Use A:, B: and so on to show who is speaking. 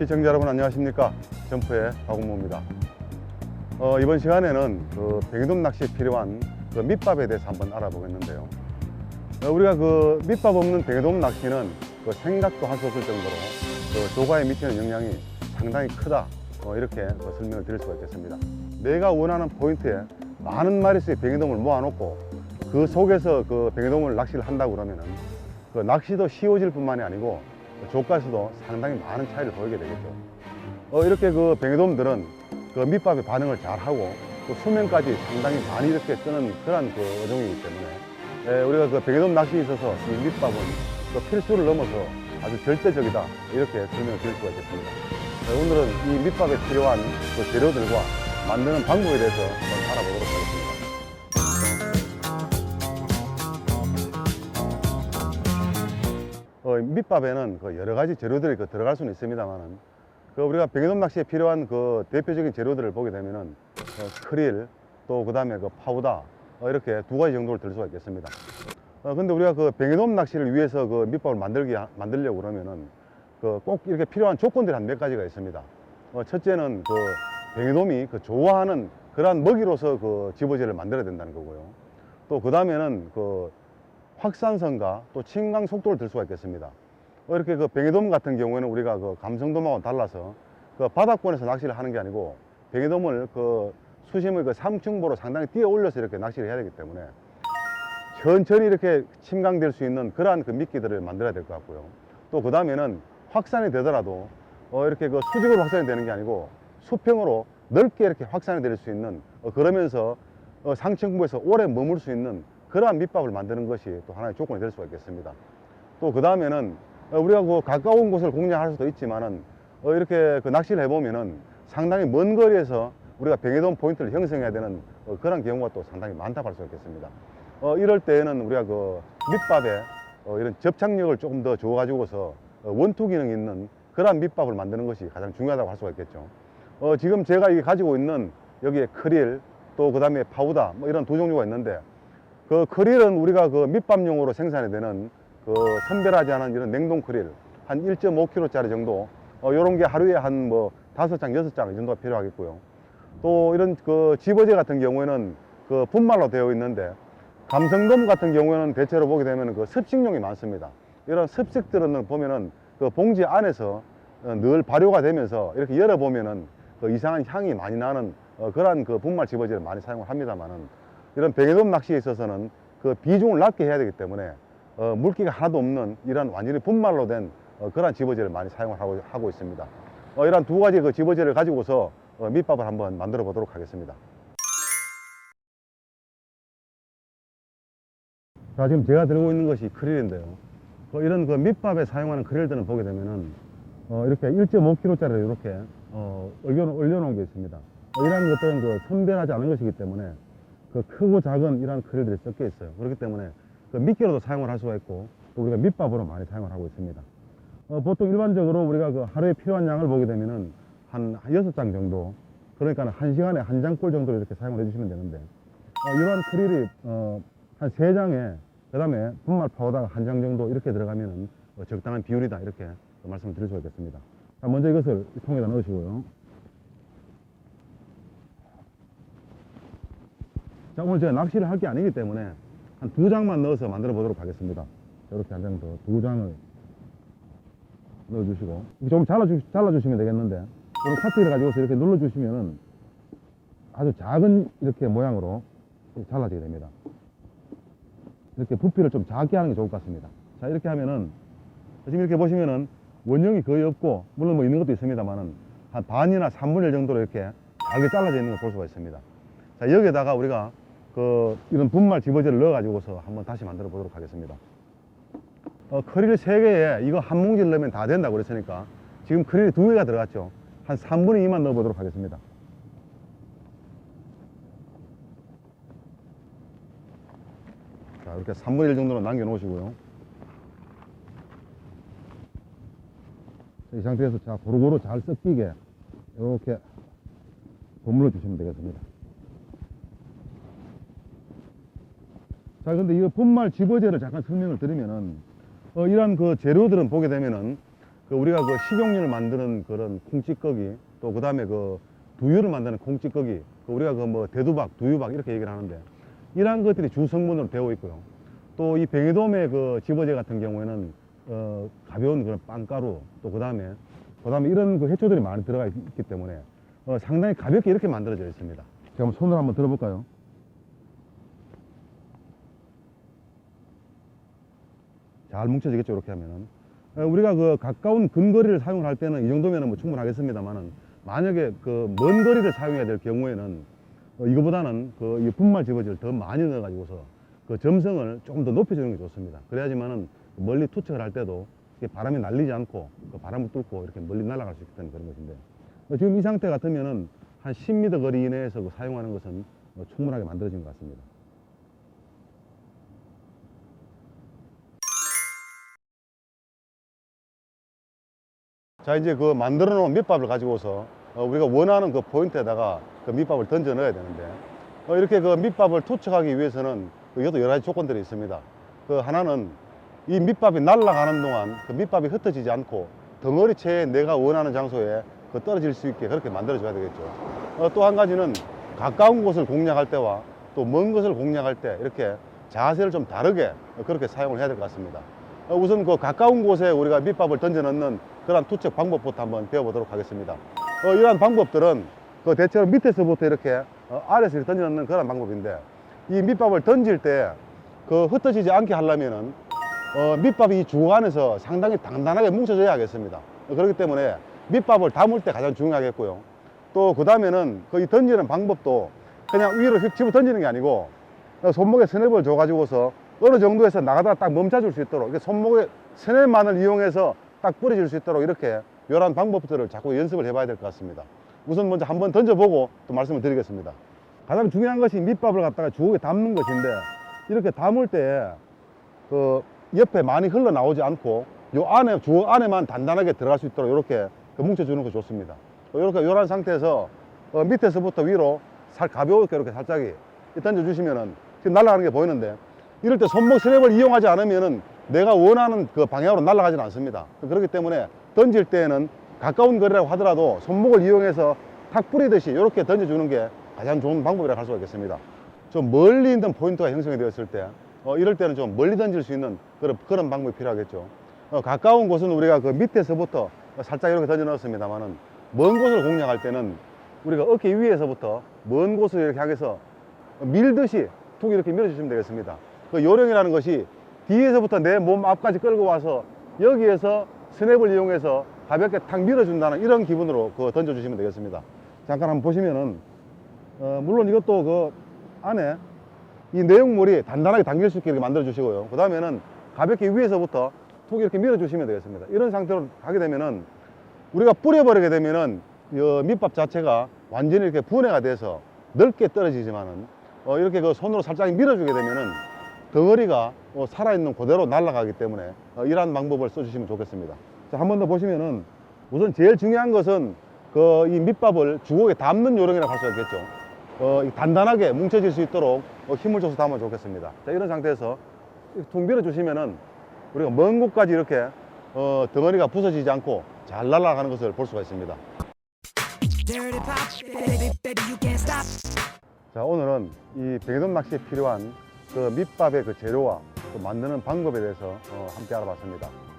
A: 시청자 여러분 안녕하십니까? 점프의 박은모입니다. 어, 이번 시간에는 그 뱅이돔 낚시에 필요한 그 밑밥에 대해서 한번 알아보겠는데요. 어, 우리가 그 밑밥 없는 뱅이돔 낚시는 그 생각도 할 수 없을 정도로 그 조과에 미치는 영향이 상당히 크다. 어, 이렇게 그 설명을 드릴 수가 있겠습니다. 내가 원하는 포인트에 많은 마리수의 뱅이돔을 모아놓고 그 속에서 그 뱅이돔을 낚시를 한다고 그러면은 그 낚시도 쉬워질 뿐만이 아니고 조가에서도 상당히 많은 차이를 보이게 되겠죠. 어, 이렇게 그 뱅에돔들은 그 밑밥에 반응을 잘 하고 또 수면까지 상당히 많이 이렇게 뜨는 그런 그 어종이기 때문에 예, 우리가 그 뱅에돔 낚시에 있어서 이 밑밥은 그 필수를 넘어서 아주 절대적이다 이렇게 설명을 드릴 수가 있겠습니다. 네, 오늘은 이 밑밥에 필요한 그 재료들과 만드는 방법에 대해서 한번 알아보도록 하겠습니다. 밑밥에는 그 여러 가지 재료들이 그 들어갈 수는 있습니다만은 그 우리가 뱅에돔 낚시에 필요한 그 대표적인 재료들을 보게 되면은 어, 크릴 또 그 다음에 그 파우다 어, 이렇게 두 가지 정도를 들 수가 있겠습니다. 어, 근데 우리가 그 뱅에돔 낚시를 위해서 그 밑밥을 만들기 만들려고 그러면은 그 꼭 이렇게 필요한 조건들이 한 몇 가지가 있습니다. 어, 첫째는 그 뱅에돔이 그 좋아하는 그러한 먹이로서 그 집어제를 만들어야 된다는 거고요. 또 그 다음에는 그 확산성과 또 침강 속도를 들 수가 있겠습니다. 어, 이렇게 그 뱅에돔 같은 경우에는 우리가 그 감성돔하고 달라서 그 바닥권에서 낚시를 하는 게 아니고 뱅에돔을 그 수심의 그 삼층보로 상당히 뛰어 올려서 이렇게 낚시를 해야 되기 때문에 천천히 이렇게 침강될 수 있는 그러한 그 미끼들을 만들어야 될 것 같고요. 또 그 다음에는 확산이 되더라도 어, 이렇게 그 수직으로 확산이 되는 게 아니고 수평으로 넓게 이렇게 확산이 될 수 있는 어, 그러면서 어, 상층부에서 오래 머물 수 있는 그러한 밑밥을 만드는 것이 또 하나의 조건이 될 수가 있겠습니다. 또 그 다음에는 우리가 그 가까운 곳을 공략할 수도 있지만은 어, 이렇게 그 낚시를 해보면은 상당히 먼 거리에서 우리가 뱅에돔 포인트를 형성해야 되는 어, 그런 경우가 또 상당히 많다고 할 수 있겠습니다. 어, 이럴 때에는 우리가 그 밑밥에 어, 이런 접착력을 조금 더 줘가지고서 어, 원투 기능 있는 그러한 밑밥을 만드는 것이 가장 중요하다고 할 수가 있겠죠. 어, 지금 제가 이 가지고 있는 여기에 크릴 또 그 다음에 파우다 뭐 이런 두 종류가 있는데 그 크릴은 우리가 그 밑밥용으로 생산이 되는 그 선별하지 않은 이런 냉동 크릴 한 1.5kg짜리 정도 어, 요런 게 하루에 한 뭐 다섯 장 여섯 장이 정도가 필요하겠고요. 또 이런 그 집어제 같은 경우에는 그 분말로 되어 있는데 감성돔 같은 경우에는 대체로 보게 되면 그 습식용이 많습니다. 이런 습식들은 보면은 그 봉지 안에서 어, 늘 발효가 되면서 이렇게 열어보면은 그 이상한 향이 많이 나는 어, 그러한 그 분말 집어제를 많이 사용을 합니다만은 이런 뱅에돔 낚시에 있어서는 그 비중을 낮게 해야 되기 때문에 어, 물기가 하나도 없는 이런 완전히 분말로 된 어, 그러한 집어제를 많이 사용을 하고, 하고 있습니다. 어, 이런 두 가지 그 집어제를 가지고서 어, 밑밥을 한번 만들어 보도록 하겠습니다. 자, 지금 제가 들고 있는 것이 크릴인데요. 그 이런 그 밑밥에 사용하는 크릴들은 보게 되면은 어, 이렇게 1.5kg짜리 이렇게 어, 올려놓은 게 있습니다. 어, 이러한 것들은 그 선별하지 않은 것이기 때문에 그 크고 작은 이러한 크릴들이 섞여 있어요. 그렇기 때문에 그 미끼로도 사용을 할 수가 있고 또 우리가 밑밥으로 많이 사용을 하고 있습니다. 어, 보통 일반적으로 우리가 그 하루에 필요한 양을 보게 되면은 한 여섯 장 정도 그러니까 한 시간에 한 장꼴 정도 이렇게 사용을 해주시면 되는데 어, 이러한 크릴이 어, 한세 장에 그 다음에 분말 파우더가 한 장 정도 이렇게 들어가면은 어, 적당한 비율이다 이렇게 말씀을 드릴 수가 있겠습니다. 자, 먼저 이것을 이 통에다 넣으시고요. 자, 오늘 제가 낚시를 할 게 아니기 때문에 한 두 장만 넣어서 만들어 보도록 하겠습니다. 자, 이렇게 한 장 더, 두 장을 넣어주시고. 좀 잘라주, 잘라주시면 되겠는데, 이런 카트를 가지고서 이렇게 눌러주시면은 아주 작은 이렇게 모양으로 잘라지게 됩니다. 이렇게 부피를 좀 작게 하는 게 좋을 것 같습니다. 자, 이렇게 하면은, 지금 이렇게 보시면은 원형이 거의 없고, 물론 뭐 있는 것도 있습니다만은, 한 반이나 3분의 1 정도로 이렇게 잘게 잘라져 있는 걸 볼 수가 있습니다. 자, 여기에다가 우리가 그, 이런 분말 집어제를 넣어가지고서 한번 다시 만들어 보도록 하겠습니다. 어, 크릴 3개에 이거 한 뭉치를 넣으면 다 된다고 그랬으니까, 지금 크릴이 두 개가 들어갔죠. 한 3분의 2만 넣어 보도록 하겠습니다. 자, 이렇게 3분의 1 정도로 남겨 놓으시고요. 이 상태에서 자, 고루고루 잘 섞이게 이렇게 버물러 주시면 되겠습니다. 자, 근데 이 분말 집어제를 잠깐 설명을 드리면은, 어, 이런 그 재료들은 보게 되면은, 그 우리가 그 식용유를 만드는 그런 콩찌꺼기 또 그 다음에 그 두유를 만드는 콩찌꺼기 그 우리가 그 뭐 대두박, 두유박 이렇게 얘기를 하는데 이러한 것들이 주 성분으로 되어 있고요. 또이 뱅에돔의 그 집어제 같은 경우에는 어, 가벼운 그런 빵가루 또 그 다음에 그 다음에 이런 그 해초들이 많이 들어가 있- 있기 때문에 어, 상당히 가볍게 이렇게 만들어져 있습니다. 제가 한번 손으로 한번 들어볼까요? 잘 뭉쳐지겠죠 이렇게 하면은 어, 우리가 그 가까운 근거리를 사용을 할 때는 이 정도면은 뭐 충분하겠습니다만은 만약에 그 먼 거리를 사용해야 될 경우에는 어, 이거보다는 그이 분말 집어지를 더 많이 넣어 가지고서 그 점성을 조금 더 높여 주는 게 좋습니다 그래야지만은 멀리 투척을 할 때도 바람이 날리지 않고 그 바람을 뚫고 이렇게 멀리 날아갈 수 있다는 그런 것인데 어, 지금 이 상태 같으면은 한 10m 거리 이내에서 그 사용하는 것은 어, 충분하게 만들어진 것 같습니다. 자 이제 그 만들어 놓은 밑밥을 가지고서 어, 우리가 원하는 그 포인트에다가 그 밑밥을 던져 넣어야 되는데 어, 이렇게 그 밑밥을 투척하기 위해서는 그 이것도 여러 가지 조건들이 있습니다. 그 하나는 이 밑밥이 날아가는 동안 그 밑밥이 흩어지지 않고 덩어리채에 내가 원하는 장소에 그 떨어질 수 있게 그렇게 만들어 줘야 되겠죠. 어, 또 한 가지는 가까운 곳을 공략할 때와 또먼 것을 공략할 때 이렇게 자세를 좀 다르게 그렇게 사용을 해야 될 것 같습니다. 어, 우선 그 가까운 곳에 우리가 밑밥을 던져 넣는 그런 투척 방법부터 한번 배워보도록 하겠습니다. 어, 이러한 방법들은 그 대체로 밑에서부터 이렇게 어, 아래에서 던져 넣는 그런 방법인데 이 밑밥을 던질 때 그 흩어지지 않게 하려면은 어, 밑밥이 이 안에서 상당히 단단하게 뭉쳐져야 하겠습니다. 어, 그렇기 때문에 밑밥을 담을 때 가장 중요하겠고요. 또 그 다음에는 그 이 던지는 방법도 그냥 위로 휙 집어 던지는 게 아니고 어, 손목에 스냅을 줘가지고서 어느 정도에서 나가다가 딱 멈춰줄 수 있도록 손목에 스냅만을 이용해서 딱 뿌려줄 수 있도록 이렇게 이런 방법들을 자꾸 연습을 해봐야 될 것 같습니다. 우선 먼저 한번 던져보고 또 말씀을 드리겠습니다. 가장 중요한 것이 밑밥을 갖다가 주걱에 담는 것인데 이렇게 담을 때 그 옆에 많이 흘러나오지 않고 요 안에 주걱 안에만 단단하게 들어갈 수 있도록 이렇게 그 뭉쳐주는 거 좋습니다. 이렇게 요런 상태에서 어, 밑에서부터 위로 살 가볍게 이렇게 살짝이 던져주시면은 지금 날아가는 게 보이는데 이럴 때 손목 스냅을 이용하지 않으면은 내가 원하는 그 방향으로 날아가지는 않습니다. 그렇기 때문에 던질 때에는 가까운 거리라고 하더라도 손목을 이용해서 탁 뿌리듯이 이렇게 던져주는 게 가장 좋은 방법이라고 할 수가 있겠습니다. 좀 멀리 있는 포인트가 형성이 되었을 때 어, 이럴 때는 좀 멀리 던질 수 있는 그런, 그런 방법이 필요하겠죠. 어, 가까운 곳은 우리가 그 밑에서부터 살짝 이렇게 던져 넣었습니다만은 먼 곳을 공략할 때는 우리가 어깨 위에서부터 먼 곳을 이렇게 향해서 밀듯이 툭 이렇게 밀어주시면 되겠습니다. 그 요령이라는 것이 뒤에서부터 내 몸 앞까지 끌고 와서 여기에서 스냅을 이용해서 가볍게 탁 밀어준다는 이런 기분으로 그 던져주시면 되겠습니다. 잠깐 한번 보시면은 어, 물론 이것도 그 안에 이 내용물이 단단하게 당길 수 있게 만들어 주시고요. 그 다음에는 가볍게 위에서부터 툭 이렇게 밀어 주시면 되겠습니다. 이런 상태로 하게 되면은 우리가 뿌려버리게 되면은 이 밑밥 자체가 완전히 이렇게 분해가 돼서 넓게 떨어지지만은 어, 이렇게 그 손으로 살짝 밀어주게 되면은 덩어리가 어, 살아있는 그대로 날아가기 때문에 어, 이러한 방법을 써주시면 좋겠습니다. 자, 한번 더 보시면은 우선 제일 중요한 것은 그 이 밑밥을 주걱에 담는 요령이라고 할 수 있겠죠. 어, 이 단단하게 뭉쳐질 수 있도록 어, 힘을 줘서 담으면 좋겠습니다. 자, 이런 상태에서 툭 밀어 주시면은 우리가 먼 곳까지 이렇게 어, 덩어리가 부서지지 않고 잘 날아가는 것을 볼 수가 있습니다. 자, 오늘은 이 뱅에돔 낚시에 필요한 그 밑밥의 그 재료와 또 만드는 방법에 대해서 어, 함께 알아봤습니다.